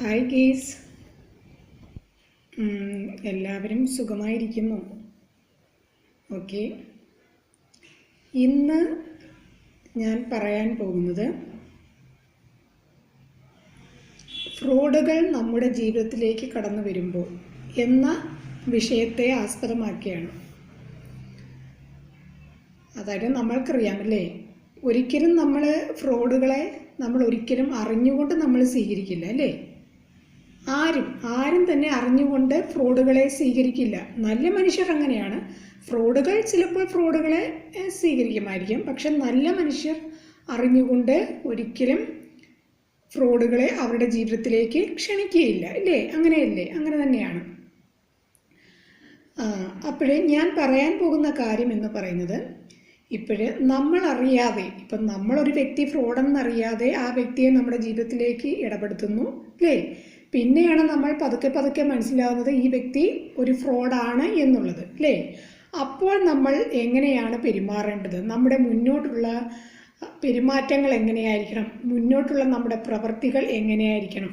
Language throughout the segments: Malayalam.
ഹായ് ഗീസ് എല്ലാവരും സുഖമായിരിക്കുന്നു. ഓക്കെ ഇന്ന് ഞാൻ പറയാൻ പോകുന്നത് ഫ്രോഡുകൾ നമ്മുടെ ജീവിതത്തിലേക്ക് കടന്നു വരുമ്പോൾ എന്ന വിഷയത്തെ ആസ്പദമാക്കിയാണ്. അതായത് നമ്മൾക്കറിയാമല്ലേ ഒരിക്കലും നമ്മൾ ഫ്രോഡുകളെ നമ്മൾ ഒരിക്കലും അറിഞ്ഞുകൊണ്ട് നമ്മൾ സ്വീകരിക്കില്ല അല്ലേ? ആരും ആരും തന്നെ അറിഞ്ഞുകൊണ്ട് ഫ്രോഡുകളെ സ്വീകരിക്കില്ല. നല്ല മനുഷ്യർ അങ്ങനെയാണ്. ഫ്രോഡുകൾ ചിലപ്പോൾ ഫ്രോഡുകളെ സ്വീകരിക്കുമായിരിക്കും. പക്ഷെ നല്ല മനുഷ്യർ അറിഞ്ഞുകൊണ്ട് ഒരിക്കലും ഫ്രോഡുകളെ അവരുടെ ജീവിതത്തിലേക്ക് ക്ഷണിക്കുകയില്ല. അല്ലേ അങ്ങനെയല്ലേ? അങ്ങനെ തന്നെയാണ്. അപ്പോഴേ ഞാൻ പറയാൻ പോകുന്ന കാര്യം എന്ന് പറയുന്നത് ഇപ്പോഴ് നമ്മൾ അറിയാതെ ഇപ്പം നമ്മളൊരു വ്യക്തി ഫ്രോഡെന്നറിയാതെ ആ വ്യക്തിയെ നമ്മുടെ ജീവിതത്തിലേക്ക് ഇടപെടുത്തുന്നു. അല്ലേ പിന്നെയാണ് നമ്മൾ പതുക്കെ പതുക്കെ മനസ്സിലാവുന്നത് ഈ വ്യക്തി ഒരു ഫ്രോഡാണ് എന്നുള്ളത് അല്ലേ? അപ്പോൾ നമ്മൾ എങ്ങനെയാണ് പെരുമാറേണ്ടത്? നമ്മുടെ മുന്നോട്ടുള്ള പെരുമാറ്റങ്ങൾ എങ്ങനെയായിരിക്കണം? മുന്നോട്ടുള്ള നമ്മുടെ പ്രവൃത്തികൾ എങ്ങനെയായിരിക്കണം?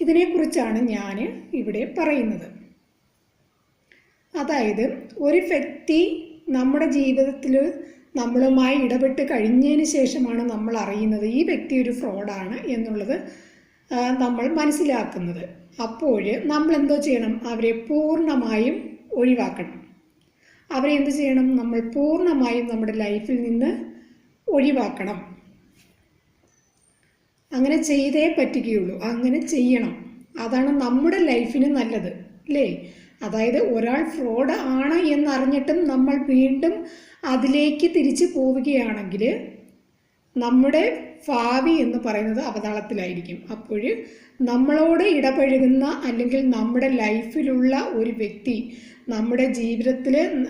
ഇതിനെക്കുറിച്ചാണ് ഞാൻ ഇവിടെ പറയുന്നത്. അതായത് ഒരു വ്യക്തി നമ്മുടെ ജീവിതത്തിൽ നമ്മളുമായി ഇടപെട്ട് കഴിഞ്ഞതിന് ശേഷമാണ് നമ്മൾ അറിയുന്നത് ഈ വ്യക്തി ഒരു ഫ്രോഡാണ് എന്നുള്ളത് നമ്മൾ മനസ്സിലാക്കുന്നത്. അപ്പോൾ നമ്മൾ എന്തോ ചെയ്യണം? അവരെ പൂർണമായും ഒഴിവാക്കണം. അവരെ എന്ത് ചെയ്യണം? നമ്മൾ പൂർണമായും നമ്മുടെ ലൈഫിൽ നിന്ന് ഒഴിവാക്കണം. അങ്ങനെ ചെയ്തേ പറ്റുകയുള്ളൂ. അങ്ങനെ ചെയ്യണം. അതാണ് നമ്മുടെ ലൈഫിന് നല്ലത് അല്ലേ അതായത് ഒരാൾ ഫ്രോഡ് ആണ് എന്നറിഞ്ഞിട്ടും നമ്മൾ വീണ്ടും അതിലേക്ക് തിരിച്ചു പോവുകയാണെങ്കിൽ നമ്മുടെ ഭാവി എന്ന് പറയുന്നത് അവതാളത്തിലായിരിക്കും. അപ്പോൾ നമ്മളോട് ഇടപഴകുന്ന അല്ലെങ്കിൽ നമ്മുടെ ലൈഫിലുള്ള ഒരു വ്യക്തി നമ്മുടെ ജീവിതത്തിൽ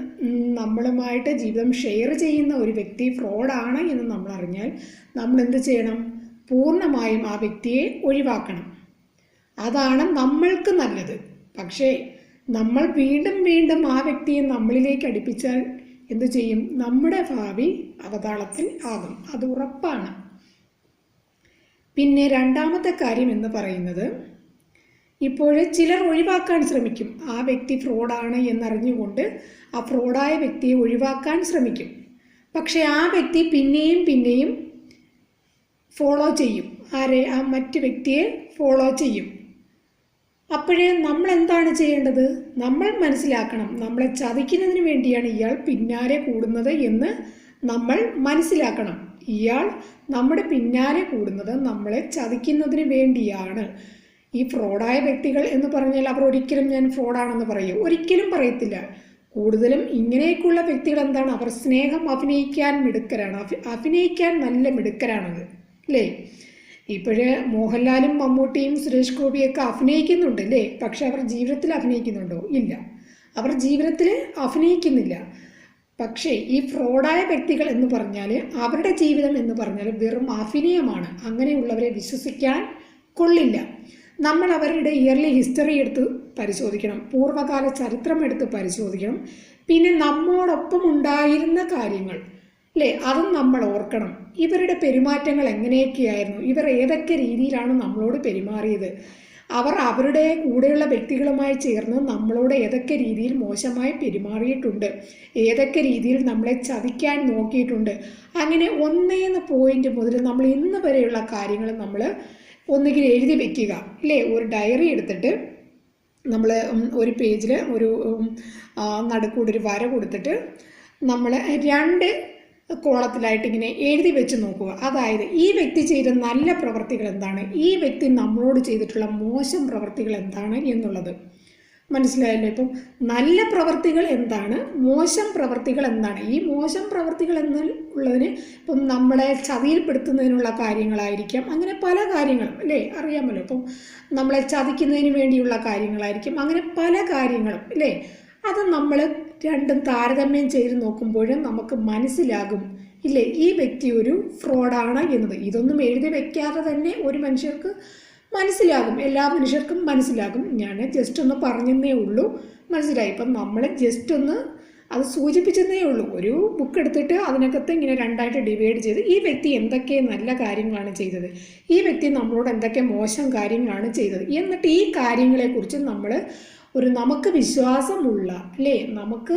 നമ്മളുമായിട്ട് ജീവിതം ഷെയർ ചെയ്യുന്ന ഒരു വ്യക്തി ഫ്രോഡാണ് എന്ന് നമ്മൾ അറിഞ്ഞാൽ നമ്മൾ എന്ത് ചെയ്യണം? പൂർണമായും ആ വ്യക്തിയെ ഒഴിവാക്കണം. അതാണ് നമ്മൾക്ക് നല്ലത്. പക്ഷേ നമ്മൾ വീണ്ടും വീണ്ടും ആ വ്യക്തിയെ നമ്മളിലേക്ക് അടുപ്പിച്ചാൽ എന്തു ചെയ്യും? നമ്മുടെ ഭാവി അവതാളത്തിൽ ആകും. അത് ഉറപ്പാണ്. പിന്നെ രണ്ടാമത്തെ കാര്യം എന്ന് പറയുന്നത് ഇപ്പോൾ ചിലർ ഒഴിവാക്കാൻ ശ്രമിക്കും. ആ വ്യക്തി ഫ്രോഡാണ് എന്നറിഞ്ഞുകൊണ്ട് ആ ഫ്രോഡായ വ്യക്തിയെ ഒഴിവാക്കാൻ ശ്രമിക്കും. പക്ഷേ ആ വ്യക്തി പിന്നെയും പിന്നെയും ഫോളോ ചെയ്യും. ആരെ? ആ മറ്റു വ്യക്തിയെ ഫോളോ ചെയ്യും. അപ്പോഴേ നമ്മൾ എന്താണ് ചെയ്യേണ്ടത്? നമ്മൾ മനസ്സിലാക്കണം. നമ്മളെ ചതിക്കുന്നതിന് വേണ്ടിയാണ് ഇയാൾ പിന്നാലെ കൂടുന്നത് എന്ന് നമ്മൾ മനസ്സിലാക്കണം. ഇയാൾ നമ്മുടെ പിന്നാലെ കൂടുന്നത് നമ്മളെ ചതിക്കുന്നതിന് വേണ്ടിയാണ്. ഈ ഫ്രോഡായ വ്യക്തികൾ എന്ന് പറഞ്ഞാൽ അവർ ഒരിക്കലും ഞാൻ ഫ്രോഡാണെന്ന് പറയും. ഒരിക്കലും പറയത്തില്ല. കൂടുതലും ഇങ്ങനെയൊക്കെയുള്ള വ്യക്തികൾ എന്താണ്? അവർ സ്നേഹം അഭിനയിക്കാൻ മിടുക്കരാണ്. അഭിനയിക്കാൻ നല്ല മിടുക്കരാണത്. അല്ലേ? ഇപ്പോഴേ മോഹൻലാലും മമ്മൂട്ടിയും സുരേഷ് ഗോപിയൊക്കെ അഭിനയിക്കുന്നുണ്ട് അല്ലേ? പക്ഷെ അവർ ജീവിതത്തിൽ അഭിനയിക്കുന്നുണ്ടോ? ഇല്ല. അവർ ജീവിതത്തിൽ അഭിനയിക്കുന്നില്ല. പക്ഷേ ഈ ഫ്രോഡായ വ്യക്തികൾ എന്ന് പറഞ്ഞാൽ അവരുടെ ജീവിതം എന്ന് പറഞ്ഞാൽ വെറും അഭിനയമാണ്. അങ്ങനെയുള്ളവരെ വിശ്വസിക്കാൻ കൊള്ളില്ല. നമ്മൾ അവരുടെ ഇയർലി ഹിസ്റ്ററി എടുത്ത് പരിശോധിക്കണം. പൂർവകാല ചരിത്രം എടുത്ത് പരിശോധിക്കണം. പിന്നെ നമ്മോടൊപ്പം ഉണ്ടായിരുന്ന കാര്യങ്ങൾ അല്ലേ? അതും നമ്മൾ ഓർക്കണം. ഇവരുടെ പെരുമാറ്റങ്ങൾ എങ്ങനെയൊക്കെയായിരുന്നു? ഇവർ ഏതൊക്കെ രീതിയിലാണ് നമ്മളോട് പെരുമാറിയത്? അവർ അവരുടെ കൂടെയുള്ള വ്യക്തികളുമായി ചേർന്ന് നമ്മളോട് ഏതൊക്കെ രീതിയിൽ മോശമായി പെരുമാറിയിട്ടുണ്ട് ഏതൊക്കെ രീതിയിൽ നമ്മളെ ചതിക്കാൻ നോക്കിയിട്ടുണ്ട്. അങ്ങനെ ഒന്നേന്ന് പോയിന്റ് മുതൽ നമ്മൾ ഇന്ന് വരെയുള്ള കാര്യങ്ങൾ നമ്മൾ ഒന്നുകിൽ എഴുതി വെക്കുക അല്ലേ? ഒരു ഡയറി എടുത്തിട്ട് നമ്മൾ ഒരു പേജിൽ ഒരു നടുക്കൂടൊരു വര കൊടുത്തിട്ട് നമ്മൾ രണ്ട് കോളത്തിലായിട്ട് ഇങ്ങനെ എഴുതി വെച്ച് നോക്കുക. അതായത് ഈ വ്യക്തി ചെയ്ത നല്ല പ്രവർത്തികൾ എന്താണ്? ഈ വ്യക്തി നമ്മളോട് ചെയ്തിട്ടുള്ള മോശം പ്രവർത്തികൾ എന്താണ് എന്നുള്ളത്. മനസ്സിലായല്ലോ ഇപ്പം? നല്ല പ്രവർത്തികൾ എന്താണ്? മോശം പ്രവർത്തികൾ എന്താണ്? ഈ മോശം പ്രവർത്തികൾ എന്നുള്ളതിന് ഇപ്പം നമ്മളെ ചതിയിൽപ്പെടുത്തുന്നതിനുള്ള കാര്യങ്ങളായിരിക്കാം. അങ്ങനെ പല കാര്യങ്ങളും അല്ലേ? അറിയാമല്ലോ ഇപ്പം നമ്മളെ ചതിക്കുന്നതിന് വേണ്ടിയുള്ള കാര്യങ്ങളായിരിക്കും. അങ്ങനെ പല കാര്യങ്ങളും അല്ലേ? അത് നമ്മൾ രണ്ടും താരതമ്യം ചെയ്ത് നോക്കുമ്പോൾ നമുക്ക് മനസ്സിലാകും. ഇല്ലേ? ഈ വ്യക്തി ഒരു ഫ്രോഡാണ് എന്നത്. ഇതൊന്നും എഴുതി വയ്ക്കാതെ തന്നെ ഒരു മനുഷ്യർക്ക് മനസ്സിലാകും. എല്ലാ മനുഷ്യർക്കും മനസ്സിലാകും. ഞാൻ ജസ്റ്റ് ഒന്ന് പറഞ്ഞെന്നേ ഉള്ളൂ. മനസ്സിലായി? ഇപ്പം നമ്മൾ ജസ്റ്റ് ഒന്ന് അത് സൂചിപ്പിച്ചെന്നേ ഉള്ളൂ. ഒരു ബുക്ക് എടുത്തിട്ട് അതിനകത്ത് ഇങ്ങനെ രണ്ടായിട്ട് ഡിവൈഡ് ചെയ്ത് ഈ വ്യക്തി എന്തൊക്കെ നല്ല കാര്യങ്ങളാണ് ചെയ്തത്? ഈ വ്യക്തി നമ്മളോട് എന്തൊക്കെ മോശം കാര്യങ്ങളാണ് ചെയ്തത്? എന്നിട്ട് ഈ കാര്യങ്ങളെക്കുറിച്ച് നമ്മൾ ഒരു നമുക്ക് വിശ്വാസമുള്ള അല്ലേ? നമുക്ക്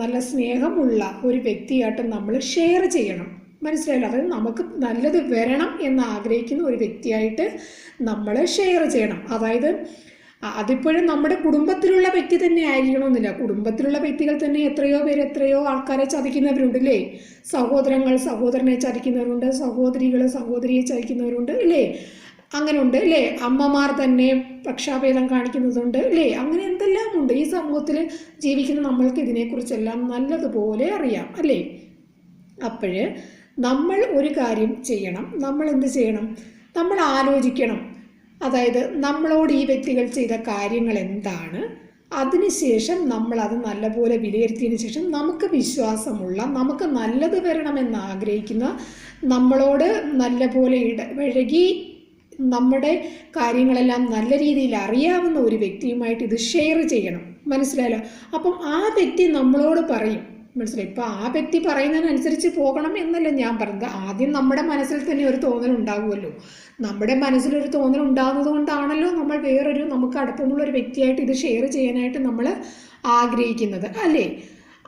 നല്ല സ്നേഹമുള്ള ഒരു വ്യക്തിയായിട്ട് നമ്മൾ ഷെയർ ചെയ്യണം. മനസ്സിലായല്ലോ? അതായത് നമുക്ക് നല്ലത് വരണം എന്ന് ആഗ്രഹിക്കുന്ന ഒരു വ്യക്തിയായിട്ട് നമ്മൾ ഷെയർ ചെയ്യണം. അതായത് അതിപ്പോഴും നമ്മുടെ കുടുംബത്തിലുള്ള വ്യക്തി തന്നെ ആയിരിക്കണമെന്നില്ല. കുടുംബത്തിലുള്ള വ്യക്തികൾ തന്നെ എത്രയോ പേര് എത്രയോ ആൾക്കാരെ ചതിക്കുന്നവരുണ്ട് അല്ലേ? സഹോദരങ്ങൾ സഹോദരനെ ചതിക്കുന്നവരുണ്ട് സഹോദരികൾ സഹോദരിയെ ചതിക്കുന്നവരുണ്ട് അല്ലേ? അങ്ങനെ ഉണ്ട് അല്ലേ അമ്മമാർ തന്നെ പക്ഷാഭേദം കാണിക്കുന്നതുണ്ട് അല്ലേ അങ്ങനെ എന്തെല്ലാം ഉണ്ട്? ഈ സമൂഹത്തിൽ ജീവിക്കുന്ന നമ്മൾക്ക് ഇതിനെക്കുറിച്ചെല്ലാം നല്ലതുപോലെ അറിയാം അല്ലേ? അപ്പോഴ് നമ്മൾ ഒരു കാര്യം ചെയ്യണം. നമ്മൾ എന്ത് ചെയ്യണം? നമ്മൾ ആലോചിക്കണം. അതായത് നമ്മളോട് ഈ വ്യക്തികൾ ചെയ്ത കാര്യങ്ങൾ എന്താണ്? അതിനുശേഷം നമ്മൾ അത് നല്ലപോലെ വിലയിരുത്തിയതിന് ശേഷം നമുക്ക് വിശ്വാസമുള്ള നമുക്ക് നല്ലത് വരണമെന്ന് ആഗ്രഹിക്കുന്ന നമ്മളോട് നല്ലപോലെ ഇടപഴകി നമ്മുടെ കാര്യങ്ങളെല്ലാം നല്ല രീതിയിൽ അറിയാവുന്ന ഒരു വ്യക്തിയുമായിട്ട് ഇത് ഷെയർ ചെയ്യണം. മനസ്സിലായല്ലോ? അപ്പം ആ വ്യക്തി നമ്മളോട് പറയും. മനസ്സിലായി? ഇപ്പം ആ വ്യക്തി പറയുന്നതിനനുസരിച്ച് പോകണം എന്നല്ല ഞാൻ പറഞ്ഞത്. ആദ്യം നമ്മുടെ മനസ്സിൽ തന്നെ ഒരു തോന്നൽ ഉണ്ടാകുമല്ലോ നമ്മുടെ മനസ്സിലൊരു തോന്നൽ ഉണ്ടാകുന്നത് കൊണ്ടാണല്ലോ നമ്മൾ വേറൊരു നമുക്ക് അടുപ്പമുള്ള ഒരു വ്യക്തിയായിട്ട് ഇത് ഷെയർ ചെയ്യാനായിട്ട് നമ്മൾ ആഗ്രഹിക്കുന്നത്. അല്ലേ?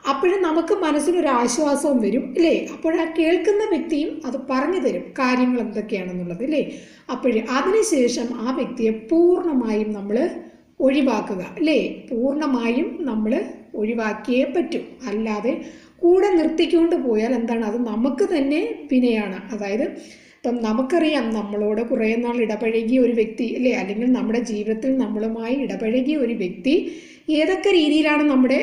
അപ്പോഴും നമുക്ക് മനസ്സിനൊരു ആശ്വാസവും വരും അല്ലേ അപ്പോഴാ കേൾക്കുന്ന വ്യക്തിയും അത് പറഞ്ഞു തരും കാര്യങ്ങൾ എന്തൊക്കെയാണെന്നുള്ളത് അല്ലേ അപ്പോഴേ അതിനുശേഷം ആ വ്യക്തിയെ പൂർണമായും നമ്മൾ ഒഴിവാക്കുക അല്ലേ പൂർണമായും നമ്മൾ ഒഴിവാക്കിയേ പറ്റൂ. അല്ലാതെ കൂടെ നിർത്തിക്കൊണ്ട് പോയാൽ എന്താണ്? അത് നമുക്ക് തന്നെ വിനയാണ്. അതായത് ഇപ്പം നമുക്കറിയാം നമ്മളോട് കുറേ നാൾ ഇടപഴകിയ ഒരു വ്യക്തി അല്ലേ അല്ലെങ്കിൽ നമ്മുടെ ജീവിതത്തിൽ നമ്മളുമായി ഇടപഴകിയ ഒരു വ്യക്തി ഏതൊക്കെ രീതിയിലാണ് നമ്മുടെ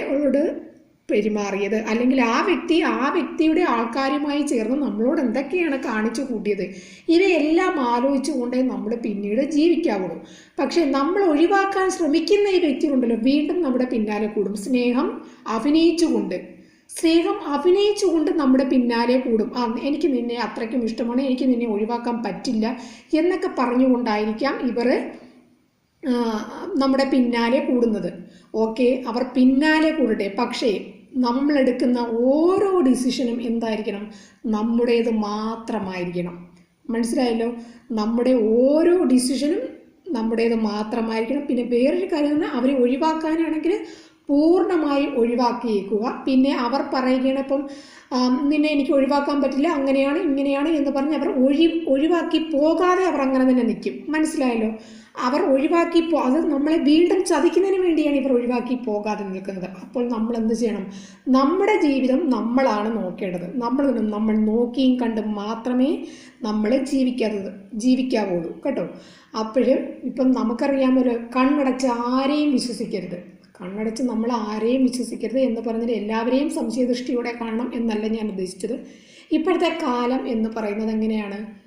പെരുമാറിയത്. അല്ലെങ്കിൽ ആ വ്യക്തി ആ വ്യക്തിയുടെ ആൾക്കാരുമായി ചേർന്ന് നമ്മളോട് എന്തൊക്കെയാണ് കാണിച്ചു കൂട്ടിയത്? ഇവയെല്ലാം ആലോചിച്ചുകൊണ്ടേ നമ്മൾ പിന്നീട് ജീവിക്കാവുള്ളൂ. പക്ഷേ നമ്മൾ ഒഴിവാക്കാൻ ശ്രമിക്കുന്ന ഈ വ്യക്തികളുണ്ടല്ലോ വീണ്ടും നമ്മുടെ പിന്നാലെ കൂടും. സ്നേഹം അഭിനയിച്ചുകൊണ്ട്. സ്നേഹം അഭിനയിച്ചുകൊണ്ട് നമ്മുടെ പിന്നാലെ കൂടും. ആ എനിക്ക് നിന്നെ അത്രയ്ക്കും ഇഷ്ടമാണ് എനിക്ക് നിന്നെ ഒഴിവാക്കാൻ പറ്റില്ല എന്നൊക്കെ പറഞ്ഞുകൊണ്ടായിരിക്കാം ഇവർ നമ്മുടെ പിന്നാലെ കൂടുന്നത്. ഓക്കെ അവർ പിന്നാലെ കൂടട്ടെ. പക്ഷേ നമ്മളെടുക്കുന്ന ഓരോ ഡിസിഷനും എന്തായിരിക്കണം? നമ്മുടേത് മാത്രമായിരിക്കണം. മനസ്സിലായല്ലോ? നമ്മുടെ ഓരോ ഡിസിഷനും നമ്മുടേത് മാത്രമായിരിക്കണം. പിന്നെ വേറൊരു കാര്യം തന്നെ അവരെ ഒഴിവാക്കാനാണെങ്കിൽ പൂർണമായും ഒഴിവാക്കിയേക്കുക. പിന്നെ അവർ പറയുകയാണ് ഇപ്പം നിന്നെ എനിക്ക് ഒഴിവാക്കാൻ പറ്റില്ല അങ്ങനെയാണ് ഇങ്ങനെയാണ് എന്ന് പറഞ്ഞ് അവർ ഒഴി ഒഴിവാക്കി പോകാതെ അവർ അങ്ങനെ തന്നെ നിൽക്കും. മനസ്സിലായല്ലോ? അവർ ഒഴിവാക്കി പോ അത് നമ്മളെ വീണ്ടും ചതിക്കുന്നതിന് വേണ്ടിയാണ് ഇവർ ഒഴിവാക്കി പോകാതെ നിൽക്കുന്നത്. അപ്പോൾ നമ്മൾ എന്ത് ചെയ്യണം? നമ്മുടെ ജീവിതം നമ്മളാണ് നോക്കേണ്ടത്. നമ്മൾ നമ്മൾ നോക്കിയും കണ്ടും മാത്രമേ നമ്മൾ ജീവിക്കാത്തത് ജീവിക്കാവുള്ളൂ. കേട്ടോ? അപ്പോഴും ഇപ്പം നമുക്കറിയാമല്ലോ കണ്ണടച്ച് ആരെയും വിശ്വസിക്കരുത്. കണ്ണടച്ച് നമ്മൾ ആരെയും വിശ്വസിക്കരുത് എന്ന് പറഞ്ഞാൽ എല്ലാവരെയും സംശയദൃഷ്ടിയോടെ കാണണം എന്നല്ല ഞാൻ ഉദ്ദേശിച്ചത്. ഇപ്പോഴത്തെ കാലം എന്ന് പറയുന്നത് എങ്ങനെയാണ്?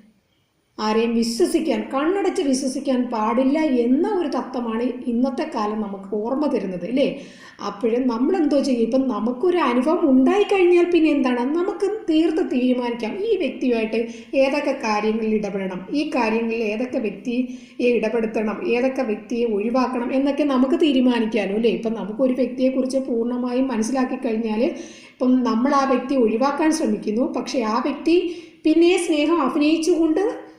ആരെയും വിശ്വസിക്കാൻ കണ്ണടച്ച് വിശ്വസിക്കാൻ പാടില്ല എന്ന ഒരു തത്വമാണ് ഇന്നത്തെ കാലം നമുക്ക് ഓർമ്മ തരുന്നത് അല്ലേ? അപ്പോഴും നമ്മൾ എന്തോ ചെയ്യും. ഇപ്പം നമുക്കൊരു അനുഭവം ഉണ്ടായിക്കഴിഞ്ഞാൽ പിന്നെ എന്താണ്? നമുക്ക് തീർത്ത് തീരുമാനിക്കാം. ഈ വ്യക്തിയുമായിട്ട് ഏതൊക്കെ കാര്യങ്ങളിൽ ഇടപെടണം? ഈ കാര്യങ്ങളിൽ ഏതൊക്കെ വ്യക്തിയെ ഇടപെടുത്തണം? ഏതൊക്കെ വ്യക്തിയെ ഒഴിവാക്കണം? എന്നൊക്കെ നമുക്ക് തീരുമാനിക്കാനും അല്ലേ? ഇപ്പം നമുക്കൊരു വ്യക്തിയെക്കുറിച്ച് പൂർണമായും മനസ്സിലാക്കി കഴിഞ്ഞാൽ ഇപ്പം നമ്മൾ ആ വ്യക്തി ഒഴിവാക്കാൻ ശ്രമിക്കുന്നു. പക്ഷേ ആ വ്യക്തി പിന്നെ സ്നേഹം അഭിനയിച്ചുകൊണ്ട്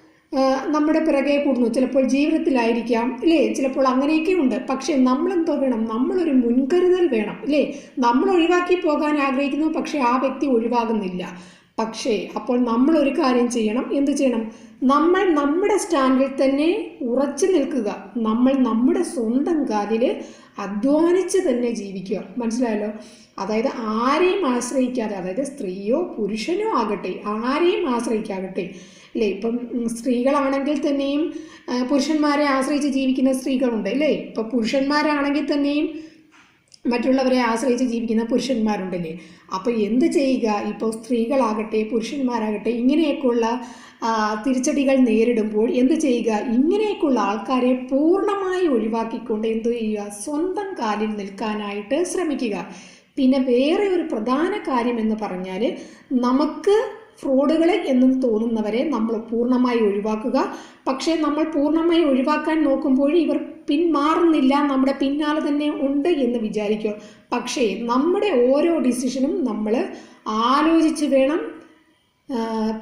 നമ്മുടെ പിറകെ കൂടുന്നു. ചിലപ്പോൾ ജീവിതത്തിലായിരിക്കാം അല്ലേ ചിലപ്പോൾ അങ്ങനെയൊക്കെ ഉണ്ട് പക്ഷേ നമ്മളെന്തോ വേണം? നമ്മളൊരു മുൻകരുതൽ വേണം അല്ലേ നമ്മൾ ഒഴിവാക്കി പോകാൻ ആഗ്രഹിക്കുന്നു പക്ഷേ ആ വ്യക്തി ഒഴിവാകുന്നില്ല. പക്ഷേ അപ്പോൾ നമ്മൾ ഒരു കാര്യം ചെയ്യണം. എന്ത് ചെയ്യണം? നമ്മൾ നമ്മുടെ സ്റ്റാൻഡിൽ തന്നെ ഉറച്ചു നിൽക്കുക. നമ്മൾ നമ്മുടെ സ്വന്തം കാലിൽ അധ്വാനിച്ച് തന്നെ ജീവിക്കുക. മനസ്സിലായല്ലോ? അതായത് ആരെയും ആശ്രയിക്കാതെ അതായത് സ്ത്രീയോ പുരുഷനോ ആകട്ടെ ആരെയും ആശ്രയിക്കാകട്ടെ. അല്ലേ ഇപ്പം സ്ത്രീകളാണെങ്കിൽ തന്നെയും പുരുഷന്മാരെ ആശ്രയിച്ച് ജീവിക്കുന്ന സ്ത്രീകളുണ്ട്. അല്ലേ ഇപ്പം പുരുഷന്മാരാണെങ്കിൽ തന്നെയും മറ്റുള്ളവരെ ആശ്രയിച്ച് ജീവിക്കുന്ന പുരുഷന്മാരുണ്ടല്ലേ? അപ്പോൾ എന്ത് ചെയ്യുക? ഇപ്പോൾ സ്ത്രീകളാകട്ടെ പുരുഷന്മാരാകട്ടെ ഇങ്ങനെയൊക്കെയുള്ള തിരിച്ചടികൾ നേരിടുമ്പോൾ എന്ത് ചെയ്യുക? ഇങ്ങനെയൊക്കെയുള്ള ആൾക്കാരെ പൂർണമായി ഒഴിവാക്കിക്കൊണ്ട് എന്ത് ചെയ്യുക? സ്വന്തം കാലിൽ നിൽക്കാനായിട്ട് ശ്രമിക്കുക. പിന്നെ വേറെ ഒരു പ്രധാന കാര്യം എന്ന് പറഞ്ഞാൽ നമുക്ക് ഫ്രോഡുകൾ എന്നും തോന്നുന്നവരെ നമ്മൾ പൂർണമായി ഒഴിവാക്കുക. പക്ഷേ നമ്മൾ പൂർണമായി ഒഴിവാക്കാൻ നോക്കുമ്പോൾ ഇവർ പിന്മാറുന്നില്ല നമ്മുടെ പിന്നാലെ തന്നെ ഉണ്ട് എന്ന് വിചാരിക്കുക. പക്ഷേ നമ്മുടെ ഓരോ ഡിസിഷനും നമ്മൾ ആലോചിച്ച് വേണം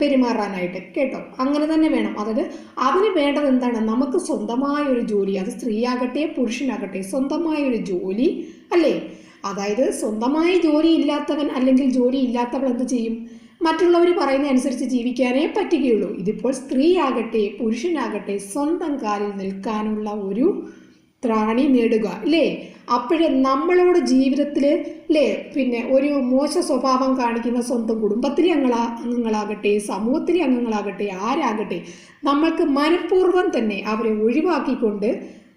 പെരുമാറാനായിട്ട്. കേട്ടോ? അങ്ങനെ തന്നെ വേണം. അതായത് അതിന് വേണ്ടത് എന്താണ്? നമുക്ക് സ്വന്തമായ ഒരു ജോലി അത് സ്ത്രീയാകട്ടെ പുരുഷനാകട്ടെ സ്വന്തമായ ഒരു ജോലി അല്ലേ? അതായത് സ്വന്തമായി ജോലി ഇല്ലാത്തവൻ അല്ലെങ്കിൽ ജോലി ഇല്ലാത്തവൾ എന്ത് ചെയ്യും? മറ്റുള്ളവർ പറയുന്നതനുസരിച്ച് ജീവിക്കാനേ പറ്റുകയുള്ളൂ. ഇതിപ്പോൾ സ്ത്രീയാകട്ടെ പുരുഷനാകട്ടെ സ്വന്തം കാലിൽ നിൽക്കാനുള്ള ഒരു ത്രാണി നേടുക അല്ലേ അപ്പോഴേ നമ്മളോട് ജീവിതത്തിൽ അല്ലേ പിന്നെ ഒരു മോശ സ്വഭാവം കാണിക്കുന്ന സ്വന്തം കുടുംബത്തിലെ അംഗങ്ങളാ അംഗങ്ങളാകട്ടെ സമൂഹത്തിലെ അംഗങ്ങളാകട്ടെ ആരാകട്ടെ നമ്മൾക്ക് മനഃപൂർവം തന്നെ അവരെ ഒഴിവാക്കിക്കൊണ്ട്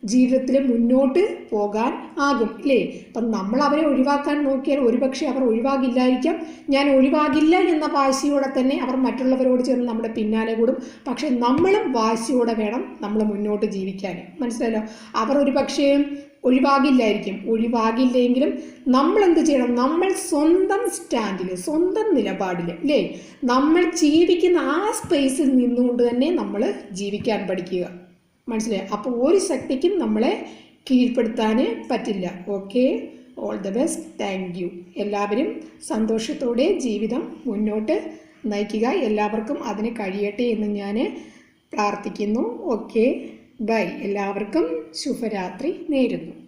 ജീവിതത്തിൽ മുന്നോട്ട് പോകാൻ ആകും അല്ലേ അപ്പം നമ്മൾ അവരെ ഒഴിവാക്കാൻ നോക്കിയാൽ ഒരുപക്ഷെ അവർ ഒഴിവാകില്ലായിരിക്കാം. ഞാൻ ഒഴിവാകില്ല എന്ന വാശിയോടെ തന്നെ അവർ മറ്റുള്ളവരോട് ചേർന്ന് നമ്മുടെ പിന്നാലെ കൂടും. പക്ഷെ നമ്മളും വാശിയോടെ വേണം നമ്മൾ മുന്നോട്ട് ജീവിക്കാൻ. മനസ്സിലായല്ലോ? അവർ ഒരു പക്ഷേ ഒഴിവാകില്ലായിരിക്കും. ഒഴിവാകില്ലെങ്കിലും നമ്മൾ എന്ത് ചെയ്യണം? നമ്മൾ സ്വന്തം സ്റ്റാൻഡിൽ സ്വന്തം നിലപാടിൽ അല്ലേ നമ്മൾ ജീവിക്കുന്ന ആ സ്പേസിൽ നിന്നുകൊണ്ട് തന്നെ നമ്മൾ ജീവിക്കാൻ പഠിക്കുക. മനസ്സിലായി? അപ്പോൾ ഒരു ശക്തിക്കും നമ്മളെ കീഴ്പ്പെടുത്താൻ പറ്റില്ല. Okay all the best thank you എല്ലാവരും സന്തോഷത്തോടെ ജീവിതം മുന്നോട്ട് നയിക്കുക. എല്ലാവർക്കും അതിന് കഴിയട്ടെ എന്ന് ഞാൻ പ്രാർത്ഥിക്കുന്നു. ഓക്കെ ബൈ എല്ലാവർക്കും ശുഭരാത്രി നേരുന്നു.